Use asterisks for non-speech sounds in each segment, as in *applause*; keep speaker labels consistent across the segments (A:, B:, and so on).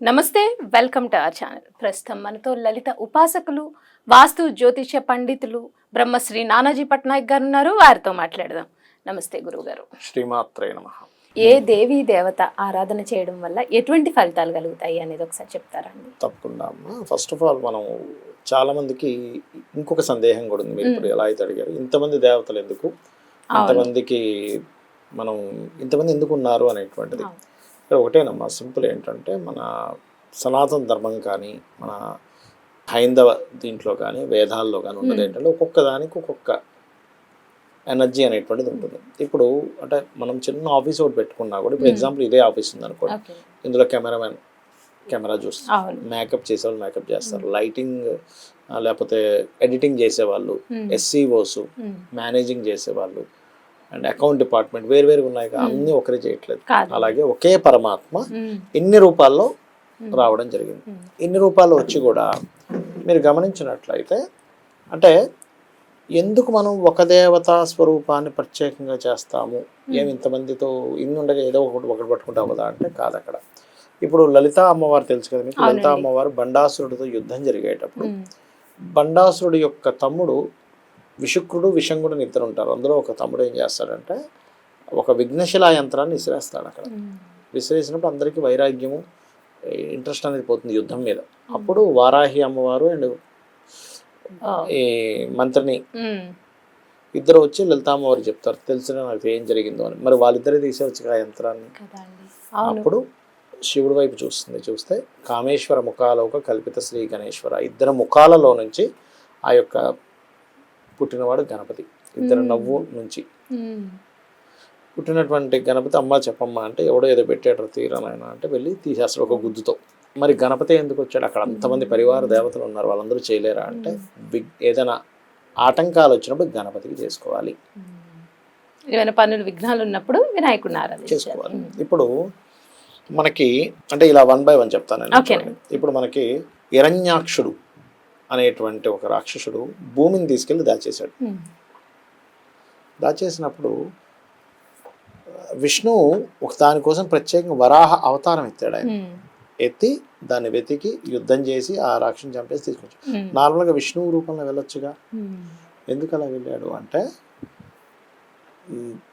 A: నమస్తే welcome to our channel. ప్రస్తుతం మనతో లలిత ఉపాసకులు వాస్తు జ్యోతిష పండితులు బ్రహ్మశ్రీ నానాజీ పట్నాయక్ గారు ఉన్నారు వారితో మాట్లాడదాం. నమస్తే గురువు గారు
B: శ్రీమాత్రే నమ.
A: ఏ దేవీ దేవత ఆరాధన చేయడం వల్ల ఎటువంటి ఫలితాలు కలుగుతాయి అనేది ఒకసారి చెప్తారండి
B: తప్పకుండా. ఫస్ట్ ఆఫ్ ఆల్ మనం చాలా మందికి ఇంకొక సందేహం కూడా ఉంది. మీరు ఇప్పుడు ఎలా అయితే అడిగారు ఇంతమంది దేవతలు ఎందుకు? ఇంతమందికి మనం ఇంతమంది ఎందుకు ఉన్నారు అనేటువంటిది. ఒకటేనమ్మా సింపుల్ ఏంటంటే మన సనాతన ధర్మం కానీ మన హైందవ దీంట్లో కానీ వేదాల్లో కానీ ఉన్నది ఏంటంటే ఒక్కొక్క దానికి ఒక్కొక్క ఎనర్జీ అనేటువంటిది ఉంటుంది. ఇప్పుడు అంటే మనం చిన్న ఆఫీస్ ఒకటి పెట్టుకున్నా కూడా ఇప్పుడు ఎగ్జాంపుల్ ఇదే ఆఫీస్ ఉంది అనుకో
A: ఓకే.
B: ఇందులో కెమెరామెన్ కెమెరా చూస్తారు మేకప్ చేసేవాళ్ళు మేకప్ చేస్తారు. లైటింగ్ లేకపోతే ఎడిటింగ్ చేసేవాళ్ళు. ఎస్సీఓస్. మేనేజింగ్ చేసేవాళ్ళు అండ్ అకౌంట్ డిపార్ట్మెంట్ వేరు వేరు ఉన్నాయి కదా, అన్నీ ఒకరే చేయట్లేదు. అలాగే ఒకే పరమాత్మ. ఇన్ని రూపాల్లో రావడం జరిగింది.
A: ఉమ్.
B: ఇన్ని రూపాయలు వచ్చి కూడా మీరు గమనించినట్లయితే అంటే ఎందుకు మనం ఒక దేవతా స్వరూపాన్ని ప్రత్యేకంగా చేస్తాము? ఏమి ఇంతమందితో ఇన్ని ఉండగా ఏదో ఒకటి ఒకటి పట్టుకుంటాం కదా అంటే కాదు అక్కడ. ఇప్పుడు లలిత అమ్మవారు తెలుసు కదా మీకు? లలిత. అమ్మవారు బండాసురుడితో యుద్ధం జరిగేటప్పుడు. బండాసురుడి యొక్క తమ్ముడు విషుక్రుడు విషంగుడు ఇద్దరు ఉంటారు. అందులో ఒక తమ్ముడు ఏం చేస్తాడంటే ఒక విఘ్నశిలా యంత్రాన్ని విసిరేస్తాడు అక్కడ. విసిరేసినప్పుడు అందరికీ వైరాగ్యము ఇంట్రెస్ట్ అనేది పోతుంది యుద్ధం మీద. అప్పుడు వారాహి అమ్మవారు అండ్. ఈ మంత్రిని. ఇద్దరు వచ్చి లలిత అమ్మవారు చెప్తారు తెలిసిన నాకు ఏం జరిగిందో అని. మరి వాళ్ళిద్దరే తీసేవచ్చు ఆ యంత్రాన్ని. అప్పుడు శివుడి వైపు చూస్తుంది చూస్తే కామేశ్వర ముఖాలోక కల్పిత శ్రీ గణేశ్వర ఇద్దరు ముఖాలలో నుంచి ఆ యొక్క పుట్టినవాడు గణపతి. ఇద్దరు నవ్వు నుంచి. పుట్టినటువంటి గణపతి అమ్మ చెప్పమ్మ అంటే ఎవడో ఏదో పెట్టాడు తీరనాయన అంటే వెళ్ళి తీసేస్తాడు ఒక గుద్దుతో. మరి గణపతి ఎందుకు వచ్చాడు? అక్కడ అంతమంది పరివార దేవతలు ఉన్నారు. వాళ్ళందరూ చేయలేరా అంటే బిగ్ ఏదైనా ఆటంకాలు వచ్చినప్పుడు గణపతికి చేసుకోవాలి.
A: ఏమైనా పనులు విఘ్నాలు ఉన్నప్పుడు వినాయకుడిని ఆరాధించాలి.
B: చేసుకోవాలి. ఇప్పుడు మనకి అంటే ఇలా వన్ బై వన్ చెప్తాను. ఇప్పుడు మనకి హిరణ్యాక్షుడు. అనేటువంటి ఒక రాక్షసుడు భూమిని తీసుకెళ్ళి దాచేశాడు
A: ఉమ్.
B: దాచేసినప్పుడు విష్ణువు ఒక దానికోసం ప్రత్యేకంగా వరాహ అవతారం ఎత్తాడు ఆయన
A: ఉమ్.
B: ఎత్తి దాన్ని వెతికి యుద్ధం చేసి ఆ రాక్షని చంపేసి తీసుకొచ్చాడు
A: ఉమ్.
B: నార్మల్గా విష్ణువు రూపంలో వెళ్ళొచ్చుగా. ఎందుకు అలా వెళ్ళాడు అంటే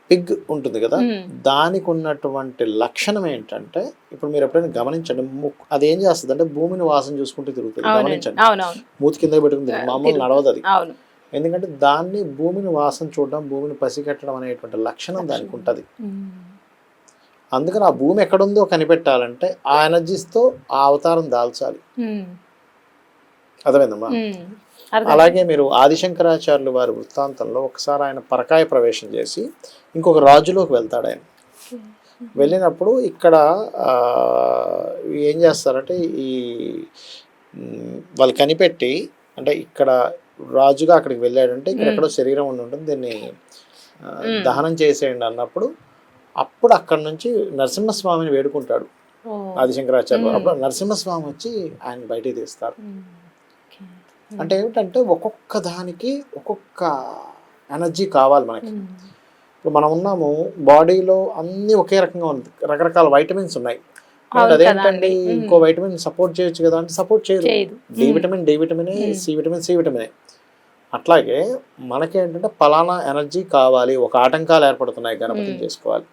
B: పిగ్ ఉంటుంది కదా.
A: ఉమ్.
B: దానికి ఉన్నటువంటి లక్షణం ఏంటంటే ఇప్పుడు మీరు ఎప్పుడైనా గమనించండి అది ఏం చేస్తుంది అంటే భూమిని వాసన చూసుకుంటూ తిరుగుతుంది. గమనించండి. మూతి కింద పెట్టుకుంది మామూలు నడవదు అది. ఎందుకంటే దాన్ని భూమిని వాసన చూడడం భూమిని పసిగట్టడం అనేటువంటి లక్షణం దానికి ఉంటుంది
A: ఉమ్.
B: అందుకని ఆ భూమి ఎక్కడుందో కనిపెట్టాలంటే ఆ ఎనర్జీస్తో ఆ అవతారం దాల్చాలి.
A: ఉమ్.
B: అర్థమైందమ్మా. అలాగే మీరు ఆదిశంకరాచార్యులు వారి వృత్తాంతంలో ఒకసారి ఆయన పరకాయ ప్రవేశం చేసి ఇంకొక రాజులోకి వెళ్తాడు ఆయన. వెళ్ళినప్పుడు ఇక్కడ ఏం చేస్తారంటే ఈ వాళ్ళు కనిపెట్టి అంటే ఇక్కడ రాజుగా అక్కడికి వెళ్ళాడంటే ఇక్కడ ఎక్కడో శరీరం ఉండి ఉంటుంది దీన్ని దహనం చేసేయండి అన్నప్పుడు అప్పుడు అక్కడ నుంచి నరసింహస్వామిని వేడుకుంటాడు వారు. అప్పుడు నరసింహస్వామి వచ్చి ఆయన బయటికి తీస్తారు. అంటే ఏమిటంటే ఒక్కొక్క దానికి ఒక్కొక్క ఎనర్జీ కావాలి మనకి.
A: ఉమ్.
B: ఇప్పుడు మనం ఉన్నాము బాడీలో అన్ని ఒకే రకంగా ఉంది రకరకాల వైటమిన్స్ ఉన్నాయి. అదేంటండి?
A: అండి.
B: ఇంకో వైటమిన్ సపోర్ట్ చేయొచ్చు కదా అంటే సపోర్ట్ చేయదు. D vitamin D vitamin C vitamin C vitamin అట్లాగే మనకేంటంటే పలానా ఎనర్జీ కావాలి ఒక ఆటంకాలు ఏర్పడుతున్నాయి గణపతిని చేసుకోవాలి.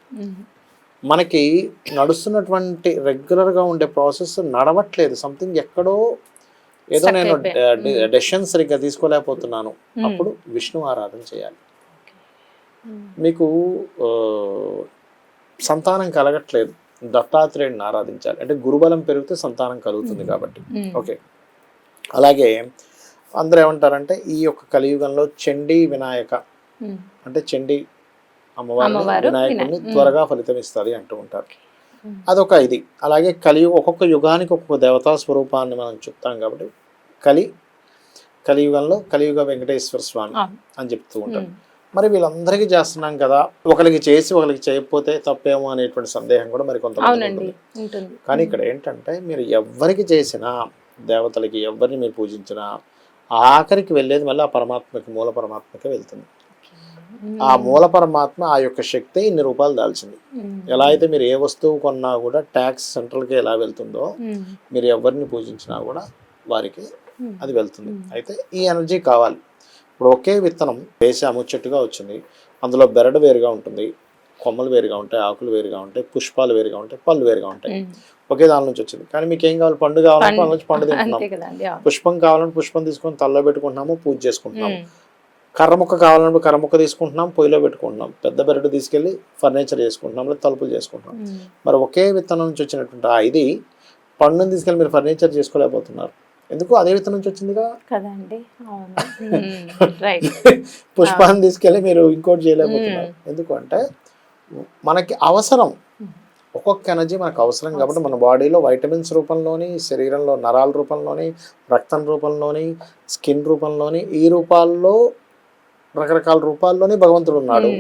B: మనకి నడుస్తున్నటువంటి రెగ్యులర్గా ఉండే ప్రాసెస్ నడవట్లేదు. సంథింగ్ ఎక్కడో ఏదో నేను. డెసిషన్ సరిగ్గా తీసుకోలేకపోతున్నాను.
A: Hmm.
B: అప్పుడు విష్ణు ఆరాధన చేయాలి.
A: ఉమ్.
B: మీకు సంతానం కలగట్లేదు. దత్తాత్రేయుడిని ఆరాధించాలి. అంటే గురుబలం పెరిగితే సంతానం కలుగుతుంది కాబట్టి.
A: ఉమ్.
B: ఓకే అలాగే అందరూ ఏమంటారంటే ఈ యొక్క కలియుగంలో చండీ వినాయక
A: ఉమ్.
B: అంటే చండీ అమ్మవారిని
A: అమ్మవారు,
B: వినాయకుడిని
A: వినాయక-
B: త్వరగా ఫలితం ఇస్తుంది అంటూ ఉంటారు. అదొక ఇది. అలాగే కలియుగ ఒక్కొక్క యుగానికి ఒక్కొక్క దేవతా స్వరూపాన్ని మనం చెప్తాం కాబట్టి కలి కలియుగంలో కలియుగ వెంకటేశ్వర స్వామి. అని చెప్తూ ఉంటాం
A: ఉమ్.
B: మరి వీళ్ళందరికీ చేస్తున్నాం కదా ఒకరికి చేసి ఒకరికి చేయకపోతే తప్పేమో అనేటువంటి సందేహం కూడా మరి కొంతమంది కానీ ఇక్కడ ఏంటంటే మీరు ఎవరికి చేసినా దేవతలకి ఎవరిని మీరు పూజించినా ఆఖరికి వెళ్ళేది మళ్ళీ ఆ పరమాత్మకి మూల పరమాత్మకి వెళ్తుంది ఆ మూల పరమాత్మ ఆ యొక్క శక్తి ఇన్ని రూపాయలు దాల్చింది. ఎలా అయితే మీరు ఏ వస్తువు కొన్నా కూడా ట్యాక్స్ సెంట్రల్కి ఎలా వెళ్తుందో. మీరు ఎవరిని పూజించినా కూడా వారికి. అది వెళ్తుంది. అయితే ఈ ఎనర్జీ కావాలి. ఇప్పుడు ఒకే విత్తనం వేసాము చెట్టుగా వచ్చింది. అందులో బెరడు వేరుగా ఉంటుంది కొమ్మలు వేరుగా ఉంటాయి ఆకులు వేరుగా ఉంటాయి పుష్పాలు వేరుగా ఉంటాయి పళ్ళు వేరుగా ఉంటాయి.
A: ఉమ్.
B: ఒకే దాని నుంచి వచ్చింది. కానీ మీకు ఏం కావాలి? పండు కావాలంటే పండు. నుంచి పండు *laughs* తింటున్నాం. పుష్పం కావాలంటే పుష్పం తీసుకొని తలలో పెట్టుకుంటున్నాము పూజ చేసుకుంటున్నాము.
A: ఉమ్.
B: కర్ర ముక్క కావాలంటే కర్ర ముక్క తీసుకుంటున్నాం పొయ్యిలో పెట్టుకుంటున్నాం పెద్ద బెరడు తీసుకెళ్ళి ఫర్నిచర్ చేసుకుంటున్నాం లేదా తలుపులు చేసుకుంటున్నాం. మరి ఒకే విత్తనం నుంచి వచ్చినటువంటి ఆ ఇది పండుని తీసుకెళ్ళి మీరు ఫర్నిచర్ చేసుకోలేకపోతున్నారు. ఎందుకు అదే విత్తనం నుంచి వచ్చిందిగా?
A: కదండి అవును. *laughs* రైట్
B: పుష్పాన్ని తీసుకెళ్ళి మీరు ఇంకోటి చేయలేకపోతున్నారు. ఎందుకు అంటే మనకి అవసరం. ఒక్కొక్క ఎనర్జీ మనకు అవసరం కాబట్టి మన బాడీలో వైటమిన్స్ రూపంలోని శరీరంలో నరాల రూపంలోని రక్తం రూపంలోని స్కిన్ రూపంలోని ఈ రూపాల్లో రకరకాల రూపాల్లోని భగవంతుడు ఉన్నాడు.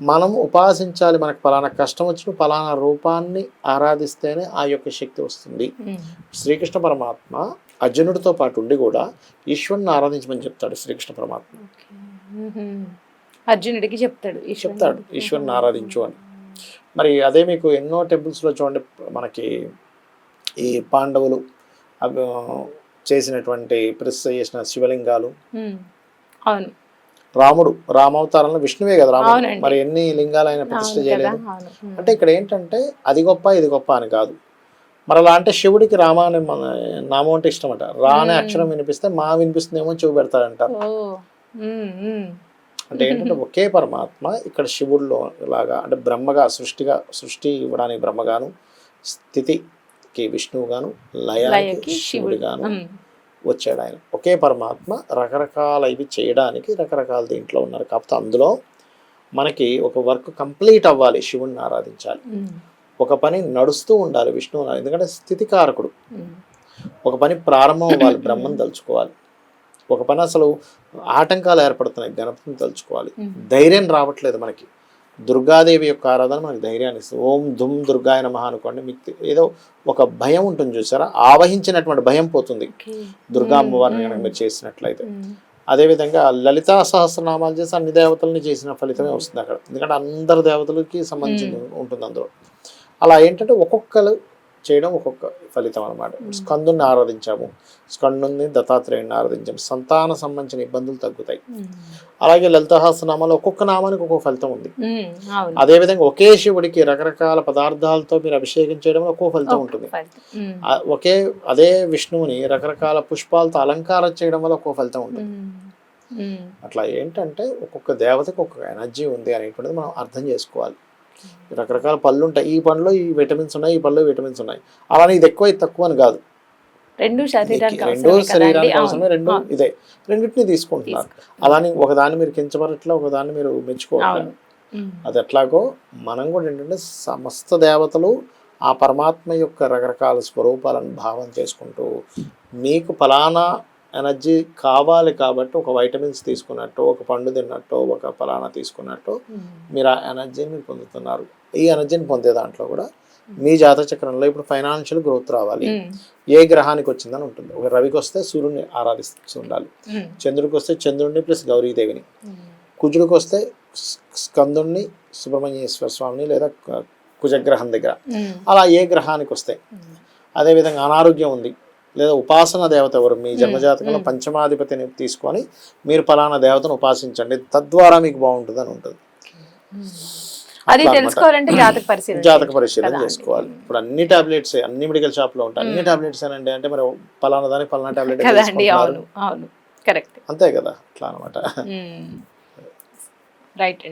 B: మనం ఉపాసించాలి. మనకు పలానా కష్టం వచ్చిన పలానా రూపాన్ని ఆరాధిస్తేనే ఆ యొక్క శక్తి వస్తుంది. శ్రీకృష్ణ పరమాత్మ అర్జునుడితో పాటు ఉండి కూడా ఈశ్వరుని ఆరాధించమని చెప్తాడు శ్రీకృష్ణ పరమాత్మ.
A: అర్జునుడికి చెప్తాడు.
B: చెప్తాడు ఈశ్వరుని ఆరాధించు అని. మరి అదే మీకు ఎన్నో టెంపుల్స్లో చూడండి మనకి ఈ పాండవులు చేసినటువంటి ప్రతిష్ఠ చేసిన శివలింగాలు.
A: అవును.
B: రాముడు రామావతారంలో విష్ణువే కదా రాముడు. మరి ఎన్ని లింగాలు ఆయన
A: కదా
B: చేయలేదు. అంటే ఇక్కడ ఏంటంటే అది గొప్ప ఇది గొప్ప అని కాదు. మరి అలా అంటే శివుడికి రామ అనే మన నామం అంటే ఇష్టం అంట రా అనే అక్షరం వినిపిస్తే మా వినిపిస్తుందేమో
A: ఉమ్.
B: అంటే ఏంటంటే ఒకే పరమాత్మ ఇక్కడ శివుడిలో లాగా అంటే బ్రహ్మగా సృష్టిగా సృష్టి ఇవ్వడానికి బ్రహ్మగాను స్థితికి విష్ణువుగాను లయానికి శివుడిగాను. వచ్చాడు ఆయన ఒకే పరమాత్మ రకరకాల ఇవి చేయడానికి రకరకాల దీంట్లో ఉన్నారు కాకపోతే అందులో మనకి ఒక వర్క్ కంప్లీట్ అవ్వాలి శివుణ్ణి ఆరాధించాలి. ఒక పని నడుస్తూ ఉండాలి విష్ణువు. ఎందుకంటే స్థితికారకుడు. ఒక పని ప్రారంభం అవ్వాలి బ్రహ్మను తలుచుకోవాలి ఒక పని అసలు ఆటంకాలు ఏర్పడుతున్నాయి గణపతిని తలుచుకోవాలి. ధైర్యం రావట్లేదు మనకి దుర్గాదేవి యొక్క ఆరాధన మనకి ధైర్యాన్ని ఇస్తుంది. ఓం దుమ్ దుర్గాయ నమః అనుకోండి మీకు ఏదో ఒక భయం ఉంటుంది చూసారా? ఆవహించినటువంటి భయం పోతుంది. దుర్గా అమ్మవారిని. కనుక మీరు చేసినట్లయితే. అదేవిధంగా లలితా సహస్రనామాలు చేసి అన్ని దేవతల్ని చేసిన ఫలితమే వస్తుంది అక్కడ. ఎందుకంటే అందరు దేవతలకి సంబంధించి ఉంటుంది అందులో. అలా ఏంటంటే ఒక్కొక్కరు చేయడం ఒక్కొక్క ఫలితం అనమాట స్కందుని ఆరాధించాము. స్కందుని దత్తాత్రేయుని ఆరాధించాము. సంతాన సంబంధించిన ఇబ్బందులు తగ్గుతాయి. అలాగే లలితహాసనామాలు ఒక్కొక్క నామానికి ఒక్కొక్క ఫలితం ఉంది. అదేవిధంగా ఒకే శివుడికి రకరకాల పదార్థాలతో మీరు అభిషేకం చేయడం ఒక్కో ఫలితం ఉంటుంది. ఒకే అదే విష్ణువుని రకరకాల పుష్పాలతో అలంకారం చేయడం వల్ల ఒక్కో ఫలితం ఉంటుంది. అట్లా ఏంటంటే ఒక్కొక్క దేవతకి ఒక్కొక్క ఎనర్జీ ఉంది అనేటువంటిది మనం అర్థం చేసుకోవాలి. రకరకాల పళ్ళు ఉంటాయి. ఈ పండ్లో ఈ విటమిన్స్ ఉన్నాయి ఈ పళ్ళు విటమిన్స్ ఉన్నాయి. అలానే ఇది ఎక్కువ ఇది తక్కువ అని కాదు.
A: రెండు శరీరానికి
B: రెండు శరీరానికి. అవసరమే రెండు. ఇదే. రెండింటిని తీసుకుంటున్నారు. అలానే ఒకదాన్ని మీరు కించబరట్లా ఒకదాన్ని మీరు మెచ్చుకోవాలి. అది ఎట్లాగో మనం కూడా ఏంటంటే సమస్త దేవతలు ఆ పరమాత్మ యొక్క రకరకాల స్వరూపాలను భావం చేసుకుంటూ మీకు ఫలానా ఎనర్జీ కావాలి కాబట్టి ఒక వైటమిన్స్ తీసుకున్నట్టు ఒక పండు తిన్నట్టు ఒక ఫలానా తీసుకున్నట్టు
A: ఉమ్.
B: మీరు ఆ ఎనర్జీని మీరు పొందుతున్నారు ఈ ఎనర్జీని పొందే దాంట్లో కూడా మీ జాతక చక్రంలో ఇప్పుడు ఫైనాన్షియల్ గ్రోత్ రావాలి
A: ఉమ్.
B: ఏ గ్రహానికి వచ్చిందని ఉంటుంది ఒక రవికి వస్తే సూర్యుని ఆరాధిస్తూ ఉండాలి
A: ఉమ్.
B: చంద్రుడికి వస్తే చంద్రుడిని ప్లస్ గౌరీదేవిని. కుజుడికి వస్తే స్కందుణ్ణి సుబ్రహ్మణ్యేశ్వర స్వామిని లేదా కుజగ్రహం దగ్గర. అలా ఏ గ్రహానికి వస్తాయి అదేవిధంగా అనారోగ్యం ఉంది లేదా ఉపాసన దేవత ఎవరు? మీ జన్మజాతకంలో పంచమాధిపతిని తీసుకొని మీరు ఫలానా దేవతను ఉపాసించండి. తద్వారా మీకు బాగుంటుంది అని ఉంటుంది
A: అది తెలుసుకోవాలంటే జాతక *clears throat* పరిశీలన
B: జాతక పరిశీలన. చేసుకోవాలి. ఇప్పుడు అన్ని టాబ్లెట్స్ అన్ని మెడికల్ షాప్లో ఉంటాయి. అన్ని టాబ్లెట్స్ అనండి అంటే మరి ఫలానా దానికి ఫలానా టాబ్లెట్
A: కదండి అవును అవును. కరెక్ట్.
B: అంతే కదా అట్లా అనమాట
A: రైట్ అండి.